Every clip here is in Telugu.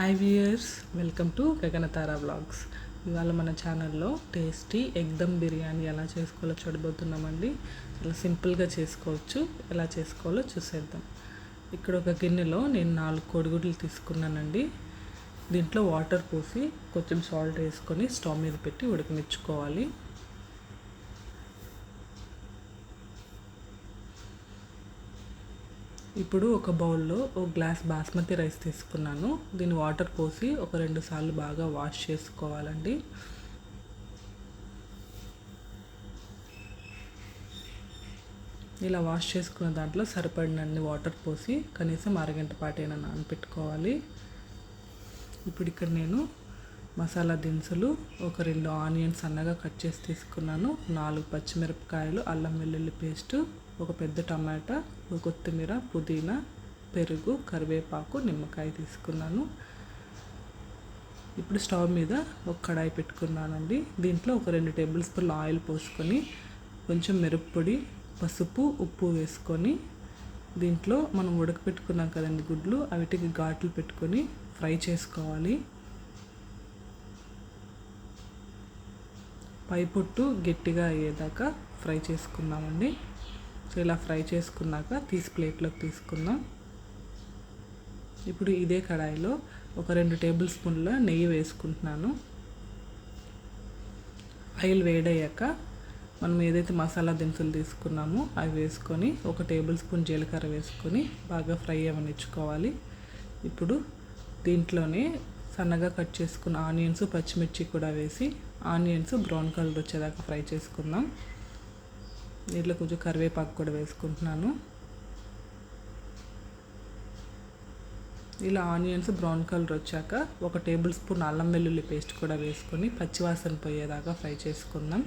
Hi viewers welcome to Gaganatara vlogs ఇవాళ మన ఛానల్లో టేస్టీ ఎగ్ దమ్ బిర్యానీ ఎలా చేసుకోవాలో చూడబోతున్నామండి. చాలా సింపుల్గా చేసుకోవచ్చు. ఎలా చేసుకోవాలో చూసేద్దాం. ఇక్కడ ఒక గిన్నెలో నేను నాలుగు కోడిగుడ్లు తీసుకున్నానండి. దీంట్లో వాటర్ పోసి కొంచెం సాల్ట్ వేసుకొని స్టవ్ మీద పెట్టి ఉడకనిచ్చుకోవాలి. ఇప్పుడు ఒక బౌల్లో ఒక గ్లాస్ బాస్మతి రైస్ తీసుకున్నాను. దీన్ని వాటర్ పోసి ఒక రెండు సార్లు బాగా వాష్ చేసుకోవాలండి. ఇలా వాష్ చేసుకున్న దాంట్లో సరిపడినన్ని వాటర్ పోసి కనీసం అరగంట పాటైనా నానపెట్టుకోవాలి. ఇప్పుడు ఇక్కడ నేను మసాలా దినుసులు ఒక రెండు ఆనియన్స్ సన్నగా కట్ చేసి తీసుకున్నాను. నాలుగు పచ్చిమిరపకాయలు అల్లం వెల్లుల్లి పేస్టు ఒక పెద్ద టమాటా ఒక కొత్తిమీర పుదీనా పెరుగు కరివేపాకు నిమ్మకాయ తీసుకున్నాను. ఇప్పుడు స్టవ్ మీద ఒక కడాయి పెట్టుకున్నానండి. దీంట్లో ఒక రెండు టేబుల్ స్పూన్లు ఆయిల్ పోసుకొని కొంచెం మిరప్పొడి పసుపు ఉప్పు వేసుకొని దీంట్లో మనం ఉడకపెట్టుకున్నాం కదండి గుడ్లు అవిటికి ఘాట్లు పెట్టుకొని ఫ్రై చేసుకోవాలి. పై పొట్టు గట్టిగా అయ్యేదాకా ఫ్రై చేసుకున్నామండి సో ఇలా ఫ్రై చేసుకున్నాక తీసి ప్లేట్లోకి తీసుకుందాం. ఇప్పుడు ఇదే కడాయిలో ఒక రెండు టేబుల్ స్పూన్ల నెయ్యి వేసుకుంటున్నాను. ఆయిల్ వేడయ్యాక మనం ఏదైతే మసాలా దినుసులు తీసుకున్నామో అవి వేసుకొని ఒక టేబుల్ స్పూన్ జీలకర్ర వేసుకొని బాగా ఫ్రై అవనిచ్చుకోవాలి. ఇప్పుడు దీంట్లోనే సన్నగా కట్ చేసుకున్న ఆనియన్స్ పచ్చిమిర్చి కూడా వేసి ఆనియన్స్ బ్రౌన్ కలర్ వచ్చేదాకా ఫ్రై చేసుకుందాం. దీంట్లో కొంచెం కరివేపాకు కూడా వేసుకుంటున్నాను. ఇలా ఆనియన్స్ బ్రౌన్ కలర్ వచ్చాక ఒక టేబుల్ స్పూన్ అల్లం వెల్లుల్లి పేస్ట్ కూడా వేసుకొని పచ్చివాసన పోయేదాకా ఫ్రై చేసుకుందాం.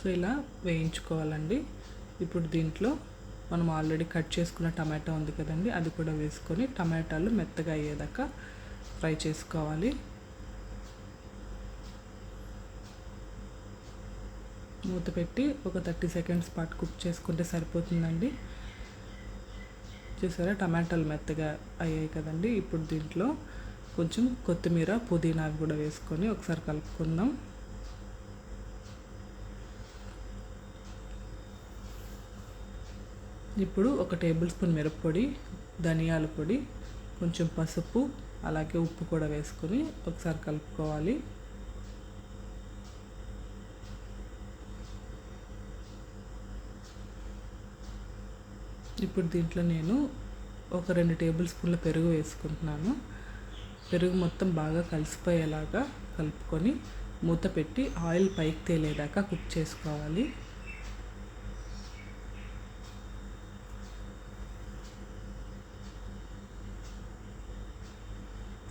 సో ఇలా వేయించుకోవాలండి. ఇప్పుడు దీంట్లో మనం ఆల్రెడీ కట్ చేసుకున్న టమాటా ఉంది కదండి అది కూడా వేసుకొని టమాటాలు మెత్తగా అయ్యేదాకా ఫ్రై చేసుకోవాలి. మూత పెట్టి ఒక థర్టీ సెకండ్స్ పాటు కుక్ చేసుకుంటే సరిపోతుందండి. చూసారా? టమాటాలు మెత్తగా అయ్యాయి కదండి. ఇప్పుడు దీంట్లో కొంచెం కొత్తిమీర పుదీనా కూడా వేసుకొని ఒకసారి కలుపుకుందాం. ఇప్పుడు ఒక టేబుల్ స్పూన్ మిరప్పొడి ధనియాల పొడి కొంచెం పసుపు అలాగే ఉప్పు కూడా వేసుకొని ఒకసారి కలుపుకోవాలి. ఇప్పుడు దీంట్లో నేను ఒక రెండు టేబుల్ స్పూన్ల పెరుగు వేసుకుంటున్నాను. పెరుగు మొత్తం బాగా కలిసిపోయేలాగా కలుపుకొని మూత పెట్టి ఆయిల్ పైకి తేలేదాకా కుక్ చేసుకోవాలి.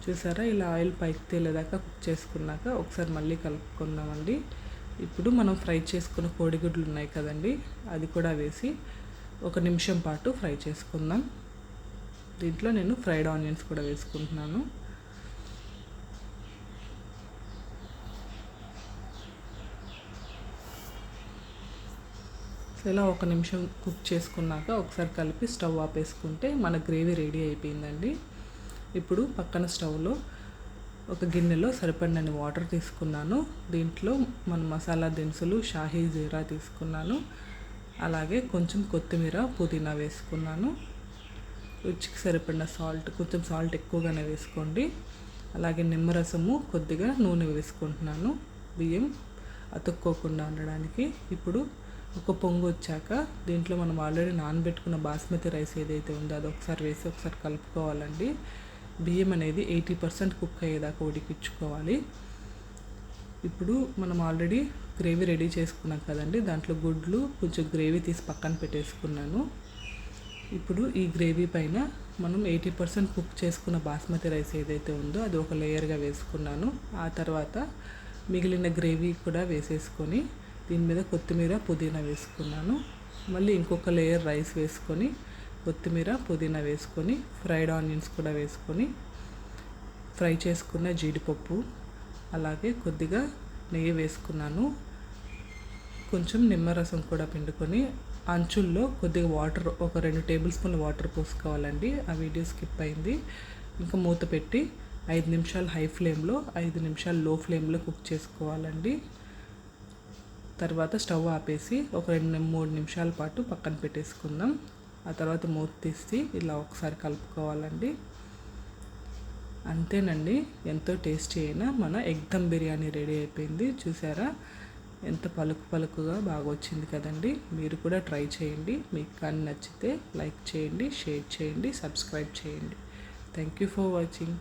చూసారా? ఇలా ఆయిల్ పైకి తేలేదాకా కుక్ చేసుకున్నాక ఒకసారి మళ్ళీ కలుపుకుందామండి. ఇప్పుడు మనం ఫ్రై చేసుకున్న కోడిగుడ్లు ఉన్నాయి కదండి అది కూడా వేసి ఒక నిమిషం పాటు ఫ్రై చేసుకుందాం. దీంట్లో నేను ఫ్రైడ్ ఆనియన్స్ కూడా వేసుకుంటున్నాను. ఇలా ఒక నిమిషం కుక్ చేసుకున్నాక ఒకసారి కలిపి స్టవ్ ఆపేసుకుంటే మన గ్రేవీ రెడీ అయిపోయిందండి. ఇప్పుడు పక్కన స్టవ్లో ఒక గిన్నెలో సరిపడినన్ని వాటర్ తీసుకున్నాను. దీంట్లో మన మసాలా దినుసులు షాహీ జీరా తీసుకున్నాను. అలాగే కొంచెం కొత్తిమీర పుదీనా వేసుకున్నాను. రుచికి సరిపడిన సాల్ట్ కొంచెం సాల్ట్ ఎక్కువగానే వేసుకోండి. అలాగే నిమ్మరసము కొద్దిగా నూనె వేసుకుంటున్నాను. బియ్యం అతుక్కోకుండా ఉండడానికి. ఇప్పుడు ఒక పొంగు వచ్చాక దీంట్లో మనం ఆల్రెడీ నానబెట్టుకున్న బాస్మతి రైస్ ఏదైతే ఉందో అది ఒకసారి వేసి ఒకసారి కలుపుకోవాలండి. బియ్యం అనేది ఎయిటీ పర్సెంట్ కుక్ అయ్యేదాకా ఉడికించుకోవాలి. ఇప్పుడు మనం ఆల్రెడీ గ్రేవీ రెడీ చేసుకున్నాం కదండి. దాంట్లో గుడ్లు కొంచెం గ్రేవీ తీసి పక్కన పెట్టేసుకున్నాను. ఇప్పుడు ఈ గ్రేవీ పైన మనం ఎయిటీ పర్సెంట్ కుక్ చేసుకున్న బాస్మతి రైస్ ఏదైతే ఉందో అది ఒక లేయర్గా వేసుకున్నాను. ఆ తర్వాత మిగిలిన గ్రేవీ కూడా వేసేసుకొని దీని మీద కొత్తిమీర పుదీనా వేసుకున్నాను. మళ్ళీ ఇంకొక లేయర్ రైస్ వేసుకొని కొత్తిమీర పుదీనా వేసుకొని ఫ్రైడ్ ఆనియన్స్ కూడా వేసుకొని ఫ్రై చేసుకున్న జీడిపప్పు అలాగే కొద్దిగా నెయ్యి వేసుకున్నాను. కొంచెం నిమ్మరసం కూడా పిండుకొని అంచుల్లో కొద్దిగా వాటర్ ఒక రెండు టేబుల్ స్పూన్ల వాటర్ పోసుకోవాలండి. ఆ వీడియో స్కిప్ అయింది. ఇంకా మూత పెట్టి ఐదు నిమిషాలు హై ఫ్లేమ్లో ఐదు నిమిషాలు లో ఫ్లేమ్లో కుక్ చేసుకోవాలండి. తర్వాత స్టవ్ ఆపేసి ఒక రెండు మూడు నిమిషాల పాటు పక్కన పెట్టేసుకుందాం. ఆ తర్వాత మూత తీసి ఇలా ఒకసారి కలుపుకోవాలండి. అంతేనండి. ఎంతో టేస్టీ అయినా మన ఎగ్ దమ్ బిర్యానీ రెడీ అయిపోయింది. చూసారా? ఎంత పలుకు పలుకుగా బాగా వచ్చింది కదండి మీరు కూడా ట్రై చేయండి. మీకు కానీ నచ్చితే లైక్ చేయండి షేర్ చేయండి సబ్స్క్రైబ్ చేయండి. Thank you for watching.